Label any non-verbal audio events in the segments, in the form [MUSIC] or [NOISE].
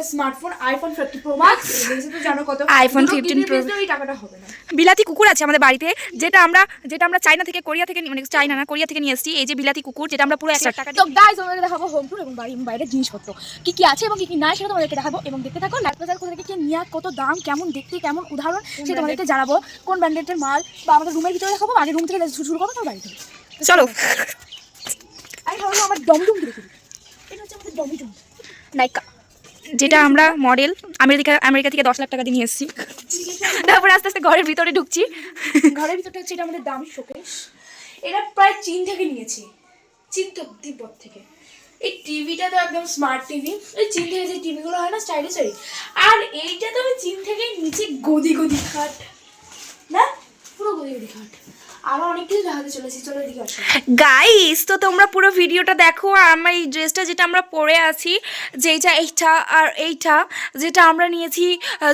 একটা smartphone iPhone pro max তো জানো কত। দুটো 15 কিনলে Pro। বেশ এই টাকাটা হবে না। বিলাতি কুকুর আছে আমাদের বাড়িতে যেটা আমরা যেটা আমরা চাইনা থেকে কোরিয়া থেকে মানে চাইনা না কোরিয়া থেকে নিয়ে এসেছি এই যে বিলাতি কুকুর যেটা আমরা পুরো এক লাখ টাকা তো গাইজ আমাদের দেখাবো হোম টুর এবং বাড়ি বাইরের জিনিসপত্র। কি কি আছে এবং কি কি নাই সেটা তোমাদেরকে দেখাবো এবং দেখতে থাকো লাইফ বাজার কোথা থেকে কি নিয়ে কত দাম কেমন দেখতে কেমন উদাহরণ সেটা তোমাদেরকে জানাব। কোন ব্র্যান্ডের মাল? বা আমাদের রুমের ভিতরে দেখাবো আগে রুম থেকে শুরু শুরু করব তারপর বাড়ি থেকে চলো। ভাবলাম আমার ডমডুম দেখে এটা হচ্ছে আমাদের ডমডুম নাইকা। যেটা আমরা মডেল আমেরিকা আমেরিকা থেকে দশ লাখ টাকা দিয়ে নিয়ে এসেছি। তারপর আস্তে আস্তে ঘরের ভিতরে ঢুকছি। ঘরের ভিতরটা হচ্ছে এটা আমাদের দামি শোকেস এটা প্রায় চীন থেকে নিয়েছি। চীন তো তিব্বত থেকে। এই টিভিটা তো একদম স্মার্ট টিভি এই চীন থেকে যে টিভিগুলো হয় না স্টাইলিশ ওই আর এইটা তো আমি চীন থেকে নিচে গদি গদি খাট। না? পুরো গদি গদি খাট। আরও অনেক গাইস তো তোমরা পুরো ভিডিওটা দেখো, আর আমার এই ড্রেসটা যেটা আমরা পরে আছি, যেটা এইটা আর এইটা, যেটা আমরা নিয়েছি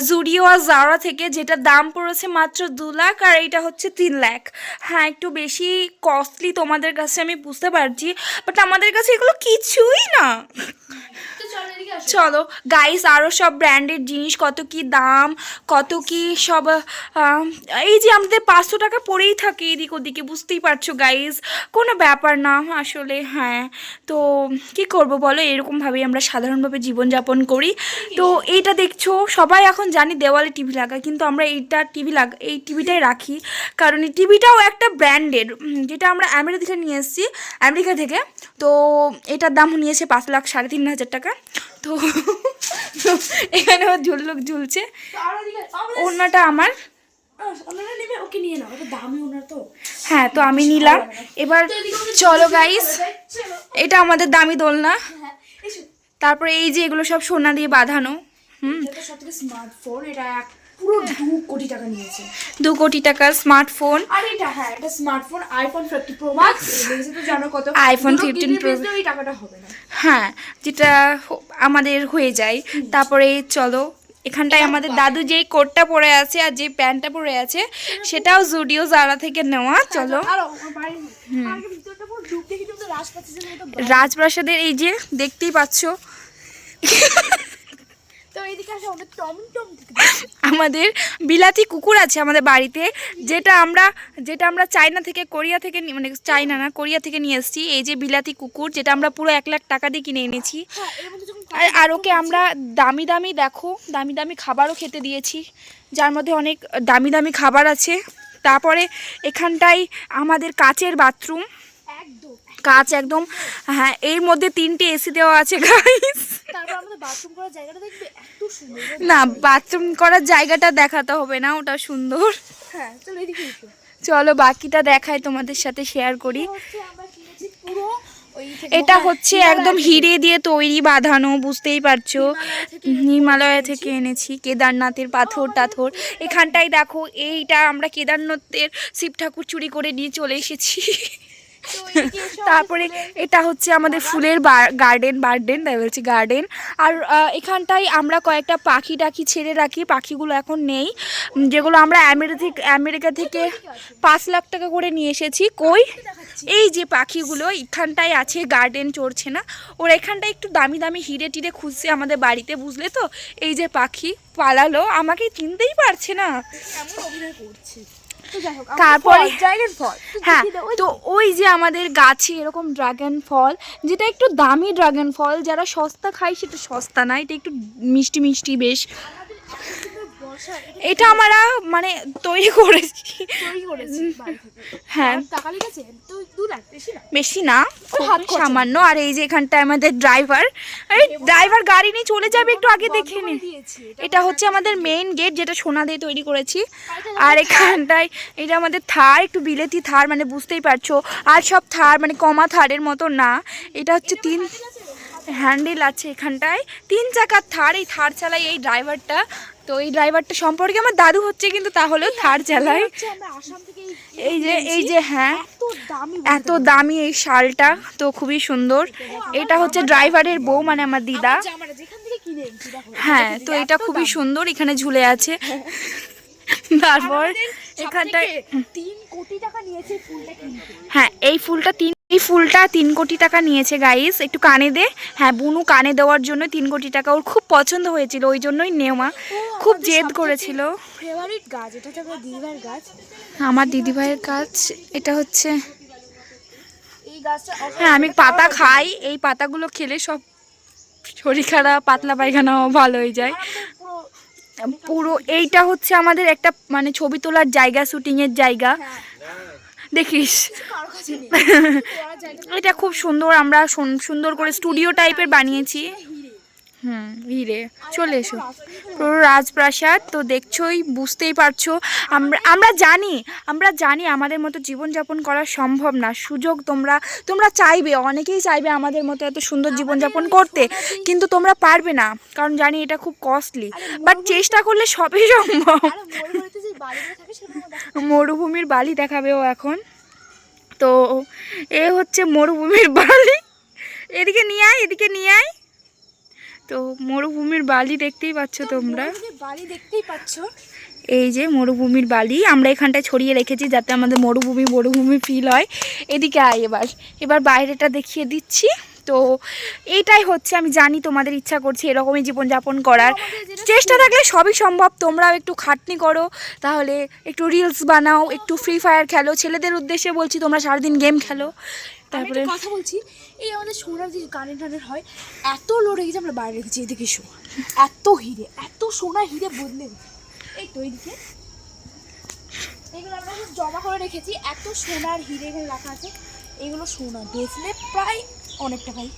জুডিও আর জারা থেকে যেটা দাম পড়েছে মাত্র দু লাখ, আর এইটা হচ্ছে তিন লাখ। হ্যাঁ একটু বেশি কস্টলি তোমাদের কাছে আমি বুঝতে পারছি বাট আমাদের কাছে এগুলো কিছুই না। চলো গাইস আরও সব ব্র্যান্ডের জিনিস, কত কি দাম, কত কি সব এই যে আমাদের পাঁচশো টাকা পড়েই থাকে এদিক ওদিকে, বুঝতেই পারছ গাইস কোনো ব্যাপার না, আসলে হ্যাঁ। তো কি করব বলো? এরকমভাবেই আমরা সাধারণভাবে জীবনযাপন করি। তো এইটা দেখছ, সবাই এখন জানি দেওয়ালে টিভি লাগায়, কিন্তু আমরা এইটা টিভি লাগা, এই টিভিটাই রাখি। কারণ এই টিভিটাও একটা ব্র্যান্ডের যেটা আমরা আমেরিকা থেকে নিয়ে এসেছি আমেরিকা থেকে। তো এটার দাম নিয়েছে পাঁচ লাখ সাড়ে তিন হাজার টাকা। তো এখানে ঝুললুক ঝুলছে। ওড়নাটা আমার। হ্যাঁ তো আমি নিলাম। এবার চলো গাইস এটা আমাদের দামি দোলনা। তারপরে এই যে এগুলো সব সোনা দিয়ে বাঁধানো। এটা সব স্মার্টফোন এটা পুরো দু কোটি টাকা নিয়েছে। দু কোটি টাকার স্মার্টফোন আর এটা হ্যাঁ এটা smartphone iPhone fifty pro max তো জানো কত? iPhone দুটো 15 কিনলে Pro। বেশ এই টাকাটা হবে না। হ্যাঁ যেটা আমাদের হয়ে যায়। তারপরে চলো এখানটায় আমাদের দাদু যেই কোটটা পরে আছে আর যে প্যান্টটা পরে আছে সেটাও জুডিও জারা থেকে নেওয়া চলো। পুরো দেখি তো রাজপ্রাসাদের এই যে দেখতেই পাচ্ছো আমাদের বিলাতি কুকুর আছে আমাদের বাড়িতে যেটা আমরা যেটা আমরা চায়না থেকে কোরিয়া থেকে মানে চায়না না কোরিয়া থেকে নিয়ে এসেছি। এই যে বিলাতি কুকুর যেটা আমরা পুরো এক লাখ টাকা দিয়ে কিনে এনেছি। হ্যাঁ আর ওকে আমরা দামি দামি দেখো দামি দামি খাবারও খেতে দিয়েছি যার মধ্যে অনেক দামি দামি খাবার আছে। তারপরে এখানটায় আমাদের কাচের বাথরুম। একদম। কাচ একদম হ্যাঁ এর মধ্যে তিনটে এসি দেওয়া আছে গাইস বাথরুম করার জায়গাটা দেখবে এত সুন্দর। না বাথরুম করার জায়গাটা দেখাতে হবে না ওটা সুন্দর। হ্যাঁ চলো এদিকে এসো। চলো বাকিটা দেখাই তোমাদের সাথে শেয়ার করি। এটা হচ্ছে একদম হিরে দিয়ে তৈরি বাঁধানো বুঝতেই পারছ। হিমালয় থেকে এনেছি কেদারনাথের পাথর টাথর। এখানটায় দেখো এইটা আমরা কেদারনাথের শিব ঠাকুর চুরি করে নিয়ে চলে এসেছি। [LAUGHS] তারপরে এটা হচ্ছে আমাদের ফুলের গার্ডেন বার্ডেন তাই বলছি গার্ডেন আর এখানটায় আমরা কয়েকটা পাখি টাখি ছেড়ে রাখি পাখিগুলো এখন নেই। যেগুলো আমরা আমেরিকা থেকে আমেরিকা থেকে পাঁচ লাখ টাকা করে নিয়ে এসেছি। কই? এই যে পাখিগুলো এখানটায় আছে গার্ডেন চড়ছে না। ওরা এখানটায় একটু দামি দামি হিরে টিরে খুঁজছে আমাদের বাড়িতে বুঝলে তো? এই যে পাখি পালালো আমাকে চিনতেই পারছে না। অভিনয় করছে। তারপরে- ড্রাগন ফল। হ্যাঁ তো ওই যে আমাদের গাছে এরকম ড্রাগন ফল যেটা একটু দামি ড্রাগন ফল যারা সস্তা খায় সেটা সস্তা না এটা একটু মিষ্টি মিষ্টি বেশ এটা আমরা মানে তৈরি করেছি। তৈরি করেছি হ্যাঁ। বেশি না? সামান্য। আর এই যে এখানটায় আমাদের ড্রাইভার আরে ড্রাইভার গাড়ি নিয়ে চলে যাবে একটু আগে দেখে নে। এটা হচ্ছে আমাদের মেইন গেট যেটা সোনা দিয়ে তৈরি করেছি। আর এখানটায় এটা আমাদের থার একটু বিলেতি থার মানে বুঝতেই পারছ। আর সব থার মানে কমা থারের মতো না। এটা হচ্ছে তিন হ্যান্ডেল আছে এখানটায়। তিন চাকার থার এই থার চালায় এই ড্রাইভারটা। তো এই ড্রাইভারটা সম্পর্কে আমার দাদু হচ্ছে কিন্তু তাহলেও থার চালায়। থেকে এই যে এই যে হ্যাঁ এত দামি এই শালটা তো খুবই সুন্দর। এটা হচ্ছে ড্রাইভারের বউ মানে আমার দিদা। হ্যাঁ তো এটা খুবই সুন্দর এখানে ঝুলে আছে। [LAUGHS] তারপর এখানটায় তিন কোটি টাকা নিয়েছে ফুলটা হ্যাঁ এই ফুলটা তিন এই ফুলটা তিন কোটি টাকা নিয়েছে গাইস একটু কানে দে। হ্যাঁ বুনু কানে দেওয়ার জন্য তিন কোটি টাকা। ওর খুব পছন্দ হয়েছিল ওই জন্যই নেওয়া খুব জেদ করেছিল। ফেভারিট গাছ এটা হচ্ছে আমার দিদিভাইয়ের গাছ। আমার দিদিভাইয়ের কাজ এটা হচ্ছে হ্যাঁ আমি পাতা খাই। এই পাতাগুলো খেলে সব শরীর খারাপ পাতলা পায়খানাও ভালো হয়ে যায়। পুরো পুরো এইটা হচ্ছে আমাদের একটা মানে ছবি তোলার জায়গা শুটিংয়ের জায়গা। দেখিস। এটা খুব সুন্দর আমরা সুন- সুন্দর করে স্টুডিও টাইপের বানিয়েছি। হুম হিরে। চলে এসো। পুরো রাজপ্রাসাদ তো দেখছোই বুঝতেই পারছ। আমরা আমরা জানি আমরা জানি আমাদের মতো জীবনযাপন করা সম্ভব না। সুযোগ তোমরা তোমরা চাইবে অনেকেই চাইবে আমাদের মতো এত সুন্দর জীবনযাপন করতে কিন্তু তোমরা পারবে না কারণ জানি এটা খুব কস্টলি বাট চেষ্টা করলে সবই সম্ভব। মরুভূমির বালি দেখাবে ও এখন। তো এ হচ্ছে মরুভূমির বালি। এদিকে নিয়ে আয় এদিকে নিয়ে আয়। তো মরুভূমির বালি দেখতেই পাচ্ছ তোমরা। বালি দেখতেই পাচ্ছ। এই যে মরুভূমির বালি আমরা এখানটায় ছড়িয়ে রেখেছি যাতে আমাদের মরুভূমি মরুভূমি ফিল হয়। এদিকে আয় এবার। এবার বাইরেটা দেখিয়ে দিচ্ছি। তো এইটাই হচ্ছে আমি জানি তোমাদের ইচ্ছা করছে এরকমই জীবনযাপন করার। চেষ্টা থাকলে সবই সম্ভব তোমরাও একটু খাটনি করো তাহলে একটু রিলস বানাও একটু ফ্রি ফায়ার খেলো ছেলেদের উদ্দেশ্যে বলছি তোমরা সারাদিন গেম খেলো। তারপরে কথা বলছি এই আমাদের সোনার যে কানের টানের হয় এত লোড রেখেছে আমরা বাইরে রেখেছি এদিকে এসো এত হিরে এত সোনা হিরে বদলে এই তো এইদিকে। এগুলো আমরা জমা করে রেখেছি এত সোনার হিরে এখানে রাখা আছে। এগুলো সোনা বেচলে প্রায় অনেক টাকাই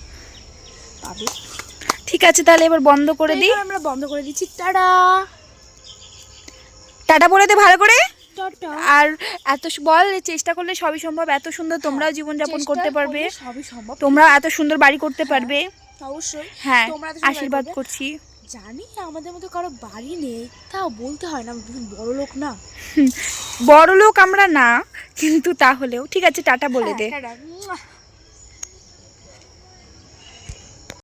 পাবে। ঠিক আছে তাহলে এবার বন্ধ করে দিই। আমরা বন্ধ করে দিচ্ছি। টাটা। টাটা বলে দে ভালো করে। আর এত বল চেষ্টা করলে সবই সম্ভব। এত সুন্দর তোমরাও জীবনযাপন করতে পারবে। সবই সম্ভব। তোমরা এত সুন্দর বাড়ি করতে পারবে। অবশ্যই। হ্যাঁ আশীর্বাদ করছি। জানি আমাদের মতো কারও বাড়ি নেই তাও বলতে হয় না। বড় লোক না। বড় লোক আমরা না কিন্তু তাহলেও। ঠিক আছে টাটা বলে দে। হ্যাঁ, টাটা। মুয়া।